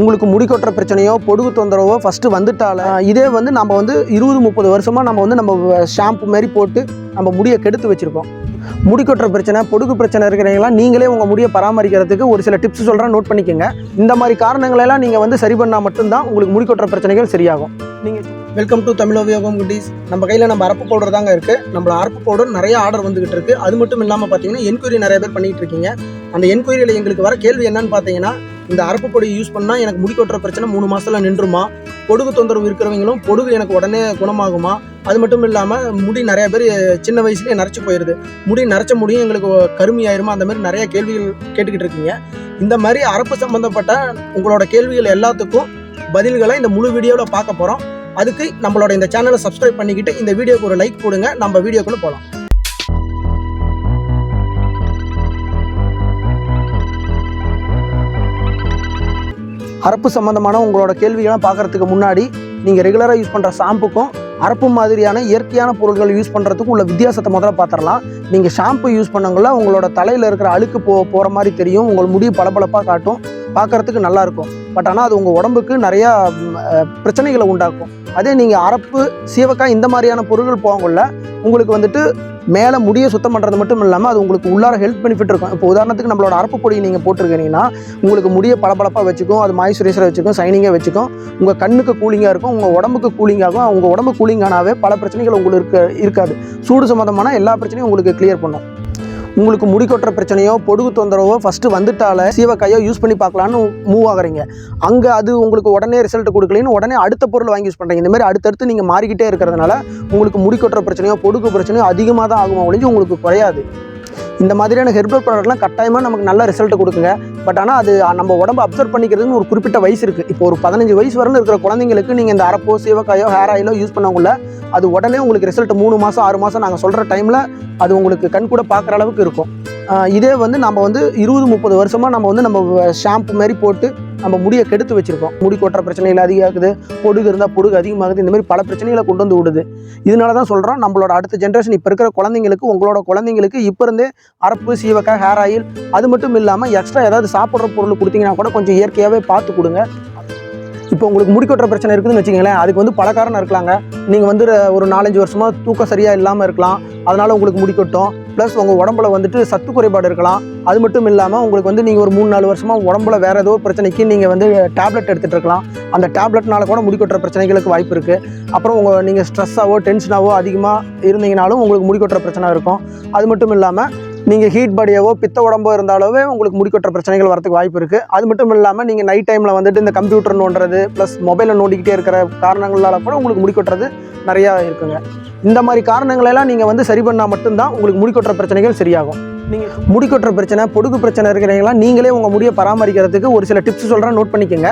உங்களுக்கு முடி கொட்டுற பிரச்சனையோ பொடுகு தொந்தரவோ ஃபஸ்ட்டு வந்துட்டால இதே வந்து நம்ம வந்து இருபது முப்பது வருஷமாக நம்ம வந்து நம்ம ஷாம்பு மாதிரி போட்டு நம்ம முடியை கெடுத்து வச்சுருக்கோம். முடி கொட்டுற பிரச்சனை பொடுகு பிரச்சனை இருக்கிறீங்களா நீங்களே உங்கள் முடியை பராமரிக்கிறதுக்கு ஒரு சில டிப்ஸ் சொல்கிறேன் நோட் பண்ணிக்கோங்க. இந்த மாதிரி காரணங்களெல்லாம் நீங்கள் வந்து சரி பண்ணால் மட்டும்தான் உங்களுக்கு முடி கொட்டுற பிரச்சனைகள் சரியாகும். நீங்கள் வெல்கம் டு தமிழ் உபயோகம் குட்டீஸ் நம்ம கையில் நம்ம அரப்பு பவுடர் தாங்க இருக்குது நம்மள அரப்பு பவுடர் நிறைய ஆர்டர் வந்துகிட்டு இருக்குது அது மட்டும் இல்லாமல் பார்த்தீங்கன்னா என்கொயரி நிறைய பேர் பண்ணிகிட்டு இருக்கீங்க. அந்த என்கொயரியில் எங்களுக்கு வர கேள்வி என்னன்னு பார்த்தீங்கன்னா இந்த அரப்பு பொடி யூஸ் பண்ணால் எனக்கு முடி கொட்டுற பிரச்சனை மூணு மாதத்தில் நின்றுமா? பொடுகு தொந்தரவு இருக்கிறவங்களும் பொடுகு எனக்கு உடனே குணமாகுமா? அது மட்டும் இல்லாமல் முடி நிறைய பேர் சின்ன வயசுலேயே நரைச்சி போயிடுது முடி நரைச்ச முடியும் எங்களுக்கு கருமையாயிருமா அந்த மாதிரி நிறைய கேள்விகள் கேட்டுக்கிட்டு இருக்கீங்க. இந்த மாதிரி அரப்பு சம்மந்தப்பட்ட உங்களோட கேள்விகள் எல்லாத்துக்கும் பதில்களை இந்த முழு வீடியோவில் பார்க்க போகிறோம் அதுக்கு நம்மளோட இந்த சேனலை சப்ஸ்கிரைப் பண்ணிக்கிட்டு இந்த வீடியோக்கு ஒரு லைக் கொடுங்க. நம்ம வீடியோக்குள்ளே போகலாம் அரப்பு சம்மந்தமான உங்களோட கேள்விகள்லாம் பார்க்கறதுக்கு முன்னாடி நீங்கள் ரெகுலராக யூஸ் பண்ணுற ஷாம்புக்கும் அரப்பு மாதிரியான இயற்கையான பொருட்கள் யூஸ் பண்ணுறதுக்கும் உள்ள வித்தியாசத்தை முதல்ல பார்த்துடலாம். நீங்கள் ஷாம்பு யூஸ் பண்ணவங்கள உங்களோட தலையில் இருக்கிற அழுக்கு போ போகிற மாதிரி தெரியும். உங்கள் முடி பளபளப்பாக காட்டும். பார்க்கறதுக்கு நல்லாயிருக்கும். பட் ஆனால் அது உங்கள் உடம்புக்கு நிறையா பிரச்சனைகளை உண்டாக்கும். அதே நீங்கள் அரப்பு சீவக்காய் இந்த மாதிரியான பொருட்கள் போகக்குள்ள உங்களுக்கு வந்துட்டு மேலே முடியை சுத்தம் பண்ணுறது மட்டும் இல்லாமல் அது உங்களுக்கு உள்ளார ஹெல்த் பெனிஃபிட் இருக்கும். இப்போ உதாரணத்துக்கு நம்மளோட அரப்பு பொடி நீங்கள் போட்டிருக்கீங்கன்னா உங்களுக்கு முடியை பளபளப்பாக வச்சுக்கும் அது மாய்ஸ்சரைசரை வச்சுக்கும் சைனிங்காக வச்சுக்கும் உங்கள் கண்ணுக்கு கூலிங்காக இருக்கும் உங்கள் உடம்புக்கு கூலிங்காகும் உங்கள் உடம்பு கூலிங் ஆனாவே பல பிரச்சனைகள் உங்களுக்கு இருக்காது. சூடு சம்மந்தமான எல்லா பிரச்சனையும் உங்களுக்கு கிளியர் பண்ணும். உங்களுக்கு முடி கொட்டுற பிரச்சனையோ பொடுகு தொந்தரவோ ஃபஸ்ட்டு வந்துட்டால சீவக்காயோ யூஸ் பண்ணி பார்க்கலான்னு மூவ் ஆகுறீங்க. அங்கே அது உங்களுக்கு உடனே ரிசல்ட் கொடுக்கலன்னு உடனே அடுத்த பொருள் வாங்கி யூஸ் பண்ணுறீங்க இந்த மாதிரி அடுத்தடுத்து நீங்கள் மாறிக்கிட்டே இருக்கிறதுனால உங்களுக்கு முடி கொட்டுற பிரச்சனையோ பொடுகு பிரச்சனையோ அதிகமாக தான் ஆகுமா ஒழிஞ்சு உங்களுக்கு குறையாது. இந்த மாதிரியான ஹெர்பல் ப்ராடக்ட்லாம் கட்டாயமாக நமக்கு நல்ல ரிசல்ட் கொடுக்குங்க. பட் ஆனால் அது நம்ம உடம்பு அப்சர்வ் பண்ணிக்கிறதுன்னு ஒரு குறிப்பிட்ட வயசு இருக்குது இப்போ ஒரு பதினஞ்சு வயசு வரலும் இருக்கிற குழந்தைங்களுக்கு நீங்கள் இந்த அரப்போ சிவக்காயோ ஹேர் ஆயிலோ யூஸ் பண்ணக்குள்ள அது உடனே உங்களுக்கு ரிசல்ட் மூணு மாதம் ஆறு மாதம் நாங்கள் சொல்கிற டைமில் அது உங்களுக்கு கண் கூட பார்க்குற அளவுக்கு இருக்கும். இதே வந்து நம்ம வந்து இருபது முப்பது வருஷமாக நம்ம வந்து நம்ம ஷாம்பு மாதிரி போட்டு நம்ம முடியை கெடுத்து வச்சிருக்கோம். முடி கொட்டுற பிரச்சனைகள் அதிகமாகுது பொடுகு இருந்தால் பொடுகு அதிகமாகுது இந்த மாதிரி பல பிரச்சனைகளை கொண்டு வந்து விடுது. இதனால தான் சொல்கிறோம் நம்மளோட அடுத்த ஜென்ரேஷன் இப்போ இருக்கிற குழந்தைங்களுக்கு உங்களோட குழந்தைங்களுக்கு இப்போ இருந்தே அரப்பு சீவக்காய் ஹேர் ஆயில் அது மட்டும் இல்லாமல் எக்ஸ்ட்ரா ஏதாவது சாப்பிட்ற பொருள் கொடுத்தீங்கன்னா கூட கொஞ்சம் இயற்கையாகவே பார்த்து கொடுங்க. இப்போ உங்களுக்கு முடிக்கொட்டுற பிரச்சனை இருக்குதுன்னு வச்சுக்கோங்களேன் அதுக்கு வந்து பல காரணம் இருக்கலாங்க. நீங்கள் வந்து ஒரு நாலஞ்சு வருஷமாக தூக்கம் சரியாக இல்லாமல் இருக்கலாம். அதனால் உங்களுக்கு முடிக்கட்டும் ப்ளஸ் உங்கள் உடம்புல வந்துட்டு சத்து குறைபாடு இருக்கலாம். அது மட்டும் இல்லாமல் உங்களுக்கு வந்து நீங்கள் ஒரு மூணு நாலு வருஷமாக உடம்புல வேறு ஏதோ ஒரு பிரச்சனைக்கு நீங்கள் வந்து டேப்லெட் எடுத்துகிட்டு இருக்கலாம். அந்த டேப்லெட்னால கூட முடிக்கொட்டுற பிரச்சனைகளுக்கு வாய்ப்பு இருக்குது அப்புறம் உங்கள் நீங்கள் ஸ்ட்ரெஸ்ஸாவோ டென்ஷனாவோ அதிகமாக இருந்தீங்கனாலும் உங்களுக்கு முடிக்கொட்டுற பிரச்சனை இருக்கும். அது மட்டும் இல்லாமல் நீங்கள் ஹீட் பாடியாவோ பித்த உடம்போ இருந்தாலவே உங்களுக்கு முடிக்கொட்டுற பிரச்சனைகள் வரதுக்கு வாய்ப்பு இருக்குது அது மட்டும் இல்லாமல் நீங்கள் நைட் டைமில் வந்துட்டு இந்த கம்ப்யூட்டர் நோண்டுறது ப்ளஸ் மொபைலை நோண்டிக்கிட்டே இருக்கிற காரணங்களால் கூட உங்களுக்கு முடிக்கொட்டுறது நிறையா இருக்குங்க. இந்த மாதிரி காரணங்களெல்லாம் நீங்கள் வந்து சரி பண்ணால் மட்டும்தான் உங்களுக்கு முடி கொட்டுற பிரச்சனைகள் சரியாகும். முடி கொட்டுற பிரச்சனை பொடுகு பிரச்சனை இருக்கிறீங்களா நீங்களே உங்கள் முடியை பராமரிக்கிறதுக்கு ஒரு சில டிப்ஸ் சொல்கிறேன் நோட் பண்ணிக்கோங்க.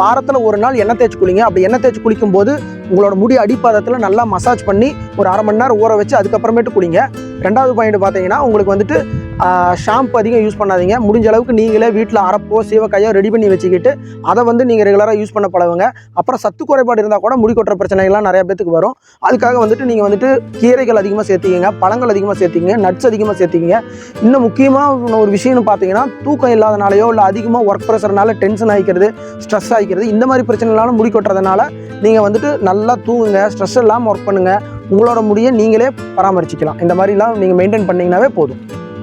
வாரத்தில் ஒரு நாள் எண்ணெய் தேய்ச்சி குளிங்க. அப்படி எண்ணெய் தேய்ச்சி குளிக்கும் போது உங்களோட முடி அடிப்பாதத்தில் நல்லா மசாஜ் பண்ணி ஒரு அரை மணி நேரம் ஊற வச்சு அதுக்கப்புறமேட்டு குளிங்க. ரெண்டாவது பாயிண்ட் பார்த்தீங்கன்னா உங்களுக்கு வந்துட்டு ஷாம்பு அதிகம் யூஸ் பண்ணாதீங்க. முடிஞ்ச அளவுக்கு நீங்களே வீட்டில் அரப்போ சீவக்காயோ ரெடி பண்ணி வச்சுக்கிட்டு அதை வந்து நீங்கள் ரெகுலராக யூஸ் பண்ண பழகுங்க. அப்புறம் சத்து குறைபாடு இருந்தால் கூட முடி கொட்டுற பிரச்சனைகள்லாம் நிறைய பேத்துக்கு வரும். அதுக்காக வந்துட்டு நீங்கள் வந்துட்டு கீரைகள் அதிகமாக சேர்த்திக்கங்க பழங்கள் அதிகமாக சேர்த்திங்க நட்ஸ் அதிகமாக சேர்த்திங்க இன்னும் முக்கியமாக ஒரு விஷயம்னு பார்த்தீங்கன்னா தூக்கம் இல்லாதனாலையோ இல்லை அதிகமாக ஒர்க் ப்ரெஷர்னால டென்ஷன் ஆகிக்கிறது ஸ்ட்ரெஸ் ஆகிக்கிறது இந்த மாதிரி பிரச்சனைனாலும் முடி கொட்டுறதுனால நீங்கள் வந்துட்டு நல்லா தூங்குங்க ஸ்ட்ரெஸ் இல்லாமல் ஒர்க் பண்ணுங்கள் உங்களோட முடியை நீங்களே பராமரிச்சிக்கலாம். இந்த மாதிரிலாம் நீங்கள் மெயின்டைன் பண்ணிங்கனாவே போதும்.